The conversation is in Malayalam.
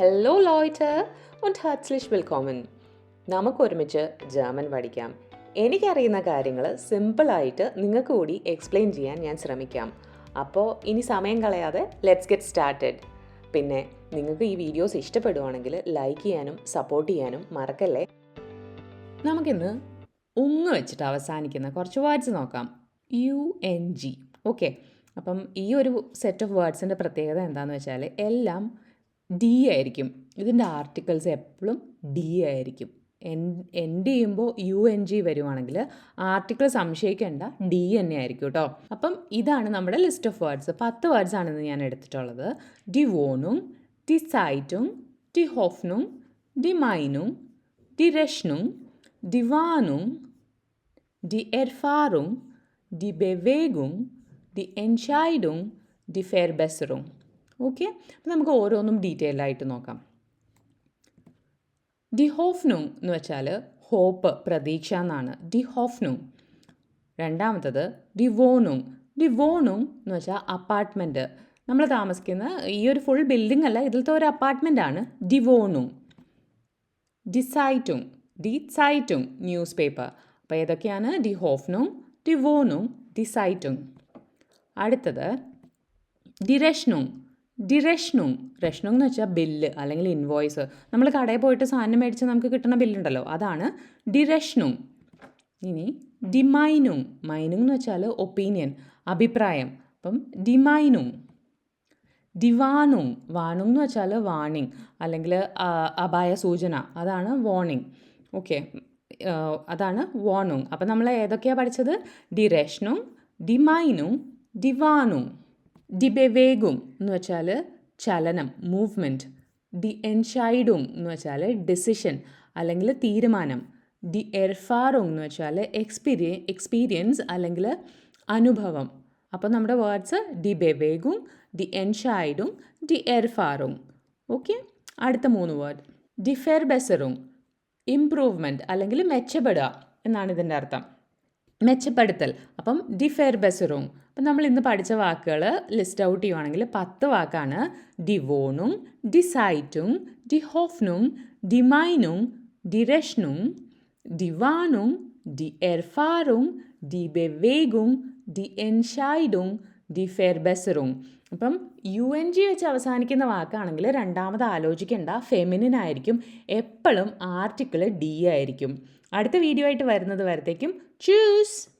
ഹലോ ലോയ്റ്റ് und herzlich willkommen. നമുക്ക് ഒരുമിച്ച് ജർമ്മൻ പഠിക്കാം. എനിക്കറിയുന്ന കാര്യങ്ങൾ സിമ്പിളായിട്ട് നിങ്ങൾക്ക് കൂടി എക്സ്പ്ലെയിൻ ചെയ്യാൻ ഞാൻ ശ്രമിക്കാം. അപ്പോൾ ഇനി സമയം കളയാതെ ലെറ്റ്സ് ഗെറ്റ് സ്റ്റാർട്ടഡ് പിന്നെ നിങ്ങൾക്ക് ഈ വീഡിയോസ് ഇഷ്ടപ്പെടുവാണെങ്കിൽ ലൈക്ക് ചെയ്യാനും സപ്പോർട്ട് ചെയ്യാനും മറക്കല്ലേ? നമുക്കിന്ന് ഉങ്ങ് വെച്ചിട്ട് അവസാനിക്കുന്ന കുറച്ച് വേർഡ്സ് നോക്കാം. യു എൻ ജി ഓക്കെ അപ്പം ഈ ഒരു സെറ്റ് ഓഫ് വേർഡ്സിന്റെ പ്രത്യേകത എന്താണെന്ന് വെച്ചാൽ എല്ലാം ഡി ആയിരിക്കും. ഇതിന്റെ ആർട്ടിക്കിൾസ് എപ്പോഴും ഡി ആയിരിക്കും. എൻ എൻഡ് ചെയ്യുമ്പോൾ യു എൻ ജി വരുവാണെങ്കിൽ ആർട്ടിക്കിൾ സംശയിക്കേണ്ട ഡി തന്നെ ആയിരിക്കും കേട്ടോ അപ്പം ഇതാണ് നമ്മുടെ ലിസ്റ്റ് ഓഫ് വേർഡ്സ് പത്ത് വേർഡ്സ് ആണെന്ന് ഞാൻ എടുത്തിട്ടുള്ളത്. ഡി വോണും ഡി സൈറ്റും ഡി ഹോഫ്നും ഡി മൈനും ഡി രഷ്നും ഡി വാനും die Erfahrung, die Bewegung, die Entscheidung, die Verbesserung. Okay അപ്പോൾ നമുക്ക് ഓരോന്നും ഡീറ്റെയിൽ ആയിട്ട് നോക്കാം. ഡി ഹോഫ്നുങ് എന്ന് വെച്ചാൽ ഹോപ്പ് പ്രതീക്ഷ എന്നാണ്. ഡി ഹോഫ്നുങ് രണ്ടാമത്തത് ഡി വോണുങ് ഡി വോണുങ് എന്ന് വെച്ചാൽ അപ്പാർട്ട്മെന്റ് നമ്മൾ താമസിക്കുന്ന ഈ ഒരു ഫുൾ ബിൽഡിംഗ് അല്ല ഇതിലത്തെ ഒരു അപ്പാർട്ട്മെന്റ് ആണ് ഡി വോണുങ് ഡി സൈറ്റുങ് ന്യൂസ് പേപ്പർ അപ്പോൾ ഏതൊക്കെയാണ്? ഡി ഹോഫ്നുങ് ഡി വോണുങ് ഡി സൈറ്റുങ് അടുത്തത് ഡി റഷ്നുങ് ഡി റഷ്നുങ് റഷ്നുങ് എന്ന് വെച്ചാൽ ബില്ല് അല്ലെങ്കിൽ ഇൻവോയ്സ്. നമ്മൾ കടയിൽ പോയിട്ട് സാധനം മേടിച്ച് നമുക്ക് കിട്ടുന്ന ബില്ലുണ്ടല്ലോ. അതാണ് ഡി റഷ്നുങ് ഇനി ഡി മൈനുങ്. എന്ന് വെച്ചാൽ ഒപ്പീനിയൻ അഭിപ്രായം. അപ്പം ഡി മൈനുങ്. ദിവാനുങ് വാണുങ് എന്ന് വെച്ചാൽ വാണിങ് അല്ലെങ്കിൽ അപായ സൂചന. അതാണ് വാണിങ് ഓക്കെ. അതാണ് വാണുങ് അപ്പം നമ്മൾ ഏതൊക്കെയാണ് പഠിച്ചത്? ഡി റഷ്നുങ് ഡി മൈനുങ് ദിവാനുങ് ഡി ബെവേഗും എന്ന് വെച്ചാൽ ചലനം മൂവ്മെന്റ് ഡി എൻഷൈഡുങ് എന്ന് വെച്ചാൽ ഡിസിഷൻ അല്ലെങ്കിൽ തീരുമാനം. ദി എർഫാറുങ് എന്ന് വെച്ചാൽ എക്സ്പീരിയ എക്സ്പീരിയൻസ് അല്ലെങ്കിൽ അനുഭവം. അപ്പോൾ നമ്മുടെ വേർഡ്സ് ഡി ബെവേഗും ഡി എൻഷൈഡും ദി എർഫാറും. ഓക്കെ അടുത്ത മൂന്ന് വേർഡ് ഡി ഫെർബെസറുങ് ഇംപ്രൂവ്മെന്റ് അല്ലെങ്കിൽ മെച്ചപ്പെടുക എന്നാണ് ഇതിന്റെ അർത്ഥം. മെച്ചപ്പെടുത്തൽ. അപ്പം ഡി ഫെർബെസറുങ് അപ്പം നമ്മൾ ഇന്ന് പഠിച്ച വാക്കുകൾ ലിസ്റ്റ് ഔട്ട് ചെയ്യുവാണെങ്കിൽ പത്ത് വാക്കാണ്. ഡിവോണും ഡിസൈറ്റും ഡിഹോഫ്നും ഡിമൈനും ഡിരഷ്നും ഡിവാനും ഡി എർഫാറും ഡി ബെവേഗും ഡി എൻഷൈഡും ഡി ഫെർബെസറും. അപ്പം യു എൻ ജി വെച്ച് അവസാനിക്കുന്ന വാക്കാണെങ്കിൽ രണ്ടാമത് ആലോചിക്കേണ്ട. ഫെമിനിൻ ആയിരിക്കും. എപ്പോഴും ആർട്ടിക്കിൾ ഡി ആയിരിക്കും. അടുത്ത വീഡിയോ ആയിട്ട് വരുന്നത് വരത്തേക്കും. ചൂസ്